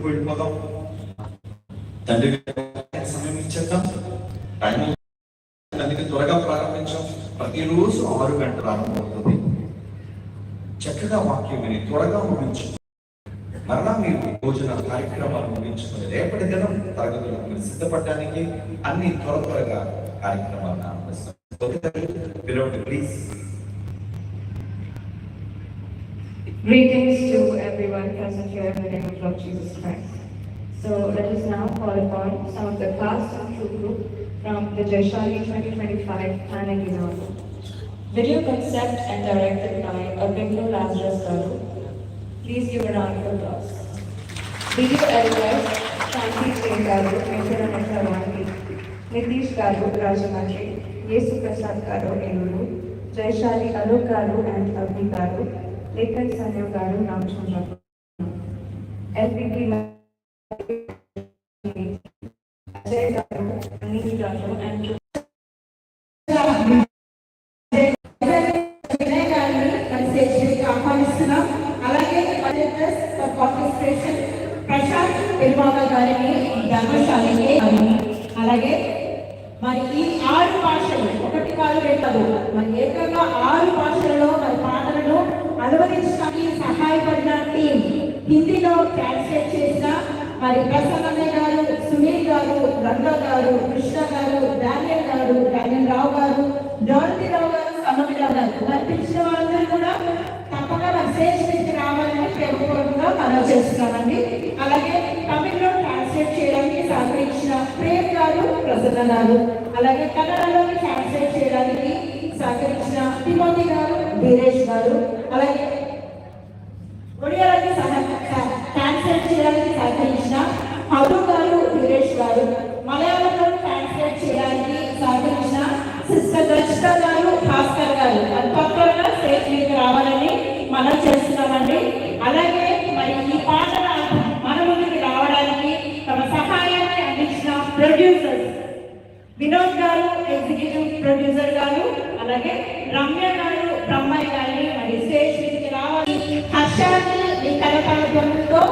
ఇంటికి వెళ్ళిపోదాం. తండ్రి సమయం ఇచ్చేద్దాం. టైం అందుకే త్వరగా ప్రారంభించాం. ప్రతిరోజు ఆరు గంటల ప్రారంభమవుతుంది చక్కగా వాక్యం విని త్వరగా ముగించు మరలా మీరు భోజన కార్యక్రమాలు ముగించుకుని రేపటి దినం తరగతులకు మీరు సిద్ధపడడానికి అన్ని త్వర త్వరగా కార్యక్రమాలను ఆరంభిస్తాం. Please Greetings to everyone present here in the name of Lord Jesus Christ. So let us now call upon some of the class and group from the Jaishali 2025 planning Example. Video concept and directed by Abimlo Lazarus Garu. Please give a round of applause. Video editors Shanti Singh Garu, Venkatananda Ravani, Nitish Garu, Rajamandri, Yesu Prasad Garu, Eluru, Jaishali Alok Garu and Abhi Garu, ఏకైక సహయోగారు రామచంద్రరావు ఎల్పికి అజయ్ గారు అనిల్ గారు and ఢిల్లీలో translate చేసిన మరి ప్రసన్నయ్య గారు సునీల్ గారు రంగా గారు కృష్ణ గారు డానియల్ గారు డానియల్ రావు గారు జ్యోతి రావు గారు సమమిరావు గారు మరి వాళ్ళందరూ కూడా తప్పక మరి స్టేజ్ రావాలని ప్రేమపూర్వకంగా మనం చేస్తున్నామండి. అలాగే తమిళ్ళో ట్రాన్స్లేట్ చేయడానికి సహకరించిన ప్రేమ్ గారు ప్రసన్న గారు అలాగే కన్నడలో ట్రాన్స్లేట్ చేయడానికి సహకరించిన తిమోతి గారు ధీరేష్ గారు అలాగే ఒడియాలకి సహ సహ- ట్రాన్స్లేట్ చేయడానికి సహకరించిన మధు గారు వీరేష్ గారు మలయాళంలో ట్రాన్స్లేట్ చేయడానికి సహకరించిన సిస్టర్ రచిత గారు భాస్కర్ గారు అది తప్పకుండా స్టేజ్ మీదకి రావాలని మనం చేస్తున్నామండి అలాగే మరి ఈ పాటల మన ముందుకు రావడానికి తమ సహాయాన్ని అందించిన ప్రొడ్యూసర్స్. వినోద్ గారు ఎగ్జిక్యూటివ్ ప్రొడ్యూసర్ గారు అలాగే రమ్య గారు బ్రహ్మయ్య గారిని మరి స్టేజ్ మీదకి రావాలి. హర్షాన్ని మీ కరతాళధ్వనులతో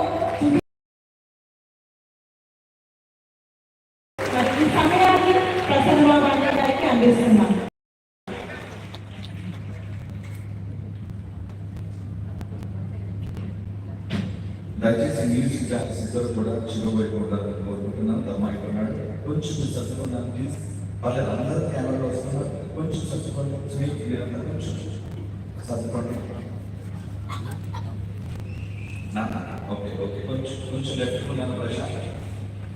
మరి ఈ సమయాన్ని ప్రసన్న బాబు గారికి అందిస్తున్నాం దయచేసి మ్యూజిక్ క్లాస్ ఇద్దరు కూడా చిరువైపు ఉండాలని కోరుకుంటున్నాను తమ్మాయి ఉన్నాడు కొంచెం చదువుకున్నాను ప్లీజ్ వాళ్ళకి అందరూ కెమెరాలో వస్తున్నారు కొంచెం చదువుకోండి సునీల్ క్లియర్ అన్నారు కొంచెం చదువుకోండి ఓకే ఓకే కొంచెం కొంచెం left Prashant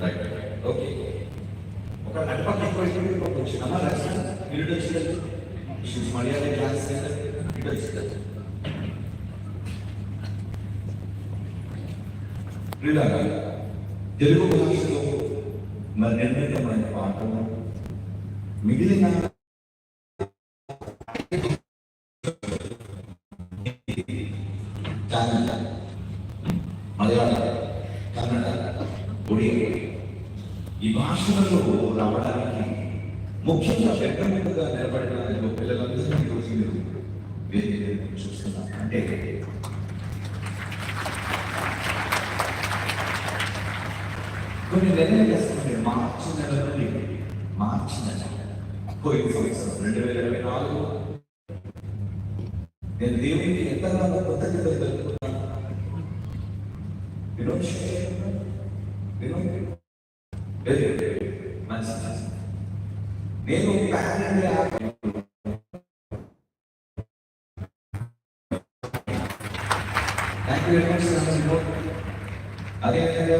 right right okay ఒక అటుపక్క పోయి కొంచెం అమ్మ లక్ష్మణ్ ఇటు వచ్చింది మర్యాద క్లాస్ ఇటు వచ్చింది ప్రియులారా, తెలుగు భాషలో మరి నిర్మితమైన పాటలు మిగిలిన కన్నడ మలయాళం కన్నడ ఒడియా ఈ భాషలలో రావడానికి ముఖ్యంగా పెద్ద మీదుగా నిలబడిన ఇదిగో పిల్లలందరినీ ఈరోజు మీరు వేరే వేరే చూస్తున్నారు అంటే కొన్ని నిర్ణయం చేస్తున్నాయి మార్చి నెల నుండి మార్చి నెల. పోయిన సంవత్సరం. రెండు వేల ఇరవై నాలుగు. నేను దేవునికి ఎంతగానో కృతజ్ఞతలు తెలుపుతున్నాను వినోద్ మంచి నేను pan India thank you very much అదేవిధంగా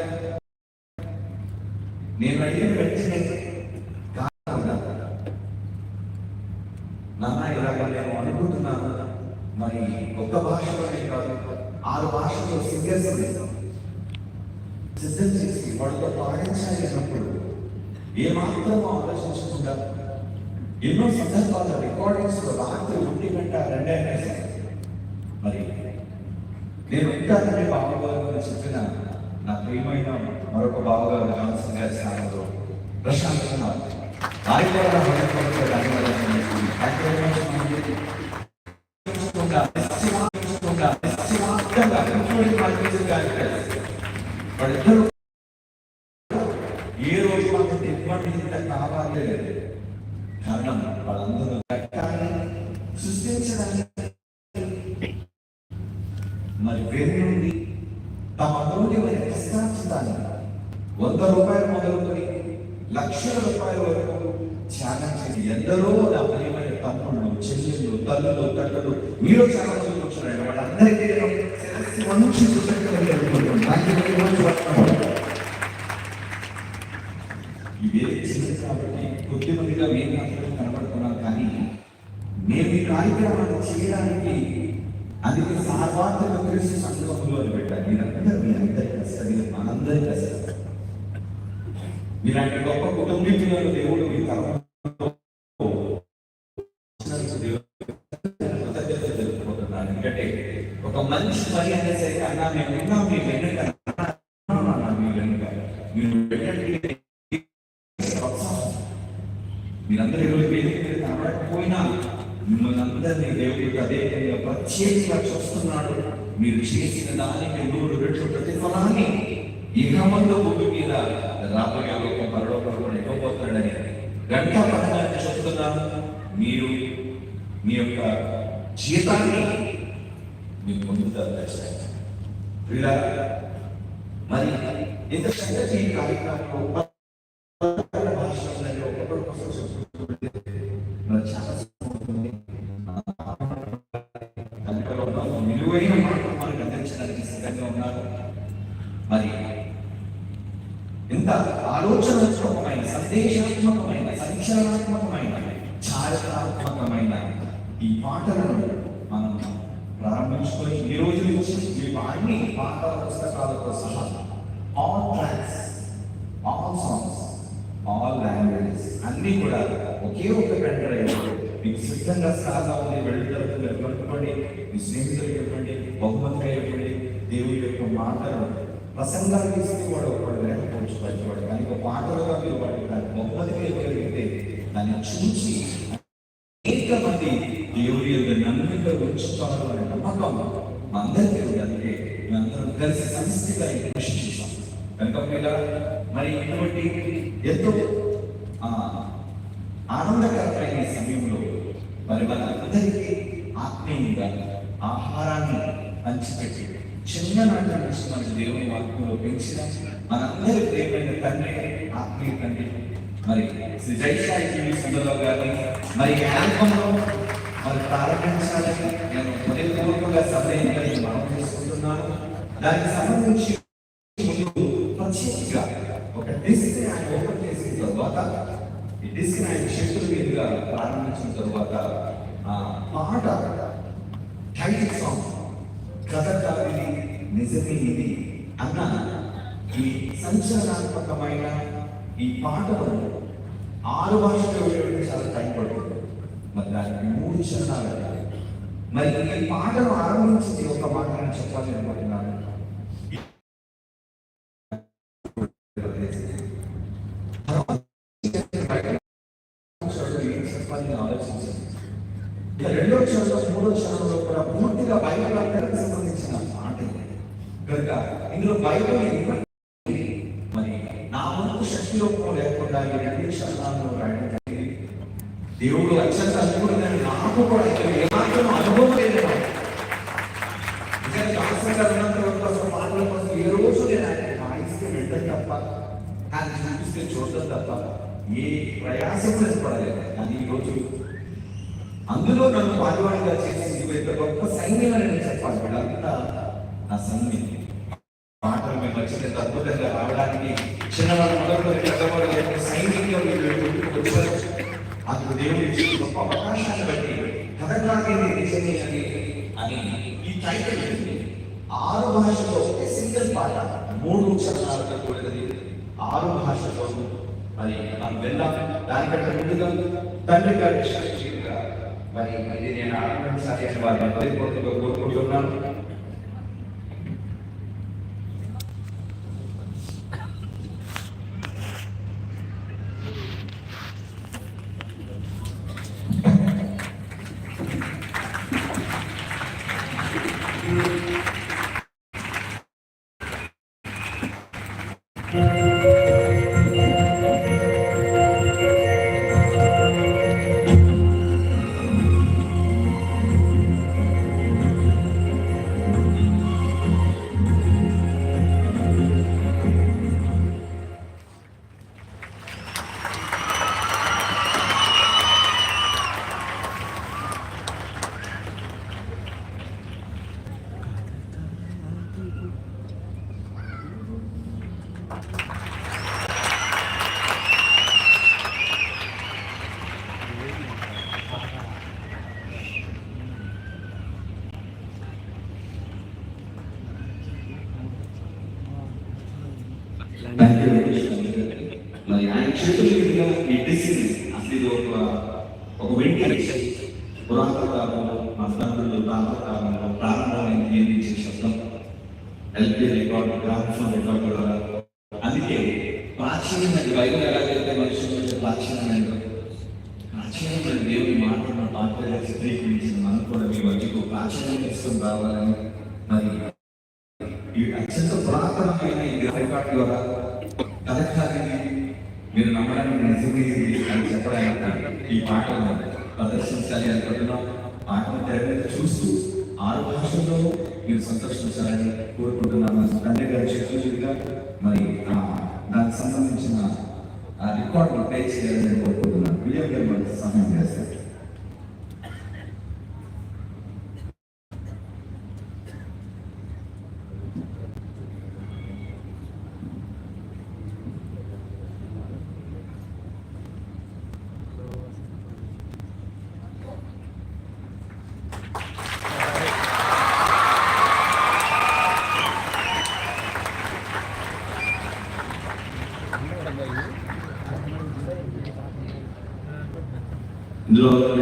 నేను అడిగిన వెంటనే కాకుండా నాన్న ఇలాగ నేను అనుకుంటున్నాను మరి ఒక్క భాషలోనే కాదు ఆరు భాషల్లో సింగర్స్ సిద్ధం చేసి వాళ్ళతో పాటించాలి అన్నప్పుడు ఏమాత్రం ఆలోచించకుండా ఎన్నో సందర్భాల్లో రికార్డింగ్స్లో రాత్రి ఒంటి గంట రెండే మరి నేను ఉంటానని బాబుగారు చెప్పిన నా ప్రియమైన మరొక బాబుగారు జాన్సన్ గారి స్థానంలో ప్రశాంత్ కుమార్. ఆయన కూడా including my music directors. వాళ్ళిద్దరూ ఏ రోజు మాకు ఇబ్బంది ఇంత కావాలి కారణం వాళ్ళందరూ సృష్టించడానికి మరి వేరే నుండి తమ అమూల్యమైన కష్టార్జితాన్ని వంద రూపాయలు మొదలుకొని లక్షల రూపాయల వరకు త్యాగం చేసి ఎందరో నా ప్రియమైన తమ్ముళ్ళు చెల్లెళ్ళు తల్లులు తల్లులు మీరు చాలా మంది వాళ్ళందరికీ నేను కాబట్టి కొద్ది మందిగా మేము మాత్రమే కనబడుతున్నాం కానీ మేము ఈ కార్యక్రమాన్ని చేయడానికి అందుకే సార్వత్రిక క్రీస్తు మీరందరూ మీ అందరి కష్టం మనందరి కష్టం మీలాంటి గొప్ప కుటుంబీకులను దేవుడు మీ తర్వాత ఒక మంచి పని అనేసరికి అన్నా మేము విన్నాం మేము వెనుక. మీరు వెళ్ళండి మీరందరూ ఈరోజు వేదిక కనబడకపోయినా మిమ్మల్ని అందరినీ దేవుడికి ప్రత్యేకంగా చూస్తున్నాడు. మీరు చేసిన దానికి నూరు రెట్లు ప్రతిఫలాన్ని ఇహమంలో భూమి మీద రాబోయే లోకం పరలోకంలో ఇవ్వబోతున్నాడని గంట పట్టణాన్ని చూస్తున్నాను మీరు మీ యొక్క జీతాన్ని మీరు పొందుతారు ఖచ్చితంగా. మరి ఇంత సంగతి ఈ కార్యక్రమంలో ప్రారంభించుకొని ఈ రోజు నుంచి మీకు అన్ని పాట పుస్తకాలతో సహా all tracks all songs all languages అన్నీ కూడా ఒకే ఒక పెండ్రైవ్ మీకు సిద్ధంగా సాగా ఉంది వెళ్ళిన కొనుక్కోండి మీ స్నేహితులు ఇవ్వండి బహుమతిగా ఇవ్వండి దేవుడి యొక్క మాటలు ప్రసంగాలు ఇస్తే వాడు ఒకడు లేకపోవచ్చు మంచివాడు కానీ ఒక పాటలుగా మీరు వాడి దాన్ని బహుమతిగా ఇవ్వగలిగితే దాన్ని చూసి అనేక మంది దేవుడి యొక్క నమ్మిక ఉంచుతారు అందరికీ ఉంది అందుకే మేమందరం కలిసి సమిష్టిగా ఈ కృషి చేశాం కనుక పిల్లలు మరి ఇటువంటి ఎంతో ఆనందకరమైన ఈ సమయంలో మరి మనందరికీ ఆత్మీయంగా ఆహారాన్ని పంచిపెట్టి చిన్ననాటి నుంచి మన దేవుని వాక్యంలో పెంచిన మనందరి ప్రియమైన తండ్రి ఆత్మీయ తండ్రి మరి శ్రీ జైసాయి సుందరరావు గారిని మరి ఈ ఆల్బంలో మరి ప్రారంభించాలని నేను హృదయపూర్వకంగా సభ్యంగా మనం చేసుకుంటున్నాను దానికి సంబంధించి ముందు ప్రత్యేకంగా ఒక డిస్క్ ఆయన ఓపెన్ చేసిన తర్వాత ఈ డిస్క్ ఆయన చేతుల మీదుగా ప్రారంభించిన తర్వాత పాట టైటిల్ సాంగ్ కథ కాదు నిజమే ఇది అన్న ఈ సంచలనాత్మకమైన ఈ పాటలు ఆరు భాషలు వేయడానికి చాలా టైం పడుతుంది మరి దానికి మూడు చరణాలు అయ్యాయి. మరి ఈ పాటను ఆరంభించి ఒక మాట నేను చెప్పాలి అనుకుంటున్నాను. రెండో చరణం మూడో చరణంలో కూడా పూర్తిగా బైబిల్ అక్కడికి సంబంధించిన మాట కనుక ఇందులో బైబిల్ మరి నా వంతు శక్తిలోపం లేకుండా ఈ రెండు చరణాలను రాయడం జరిగింది. దేవుడు అత్యంత అద్భుతమైన నాకు కూడా ఇక్కడ అనుభవం లేదు నిజంగా దాసరి మాటల కోసం ఏ రోజు నేను ఆయన వాయిస్తే వెళ్ళడం తప్ప ఆయన చూపిస్తే చూడటం తప్ప ఏ ప్రయాసం పడలేదు కానీ ఈ రోజు అందులో నన్ను పాల్వాడిగా చేసి పెద్ద గొప్ప సైన్యం చేయాలి అని ఈ టైటిల్ ఆరు భాషలో ఒక సింగిల్ పాట మూడు చరణాలతో కూడినది ఆరు భాషలో మరి మనం వెళ్ళాం దానికంటే ముందుగా తండ్రి గారి మరి ఇది నేను ఆరంభించాలి అని వారిని హృదయపూర్వకంగా కోరుకుంటున్నాను కాలంలో మా తండ్రులు తాత కాలంలో ప్రారంభమైంది ఏది శబ్దం ఎల్పీ రికార్డు గ్రామఫోన్ రికార్డు ద్వారా అందుకే ప్రాచీనమైన బైబిల్ ఎలాగైతే మనుషులు ప్రాచీనమైన? ప్రాచీనమైన దేవుని మాట్లాడిన పాత్రగా చిత్రీకరించిన మనం కూడా మీ మధ్యకు ప్రాచీనం ఇష్టం రావాలని మరి ఈ అత్యంత పురాతనమైన ఈ రికార్డు ద్వారా కథకారిని మీరు నమ్మడానికి నిజమే అని చెప్పడానికి ఈ పాటలు ప్రదర్శించాలి అనుకుంటున్నాం. పాటను తెర చూస్తూ ఆరు భాషల్లో మీరు సంతోషించాలని కోరుకుంటున్నాను తండ్రి గారు చేతులుగా మరి దానికి సంబంధించిన ఆ ప్లే చేయాలని నేను కోరుకుంటున్నాను. విజయం గారు మనకు సహాయం చేస్తారు. ఇందులో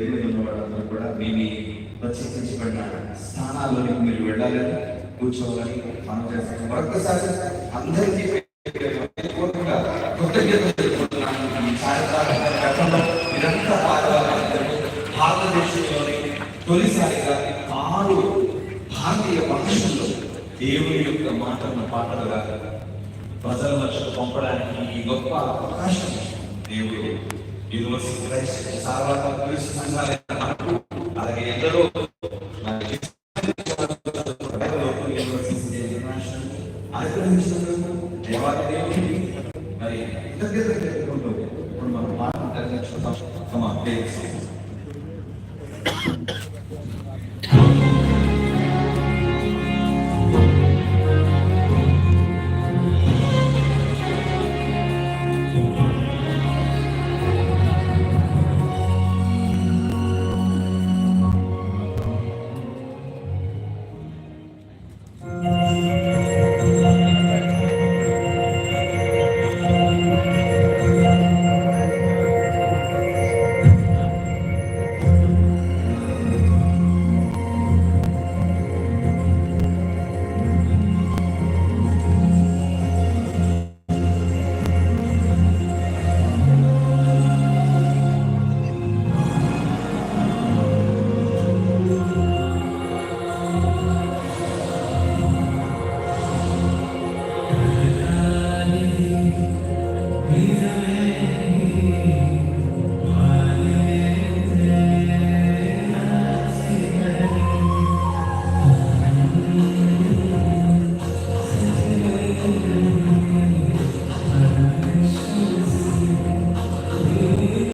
వేదిక మీద ఉన్న వాళ్ళందరూ కూడా మీ ప్రత్యేకించబడిన స్థానాల్లోకి మీరు వెళ్ళాలని కూర్చోవాలని మనం చేస్తాం. మరొకసారి అందరికీ భారతదేశంలోని తొలిసారిగా ఆరు భారతీయ భాషల్లో దేవుని యొక్క మాటలను పాటలుగా ప్రజల మధ్యకు పంపడానికి ఈ గొప్ప అవకాశం దేవుడు యూనివర్సిటీ క్రైస్ట్ సార్వత్రిక క్రీస్తు సంఘాలైన మనకు అలాగే ఎందరో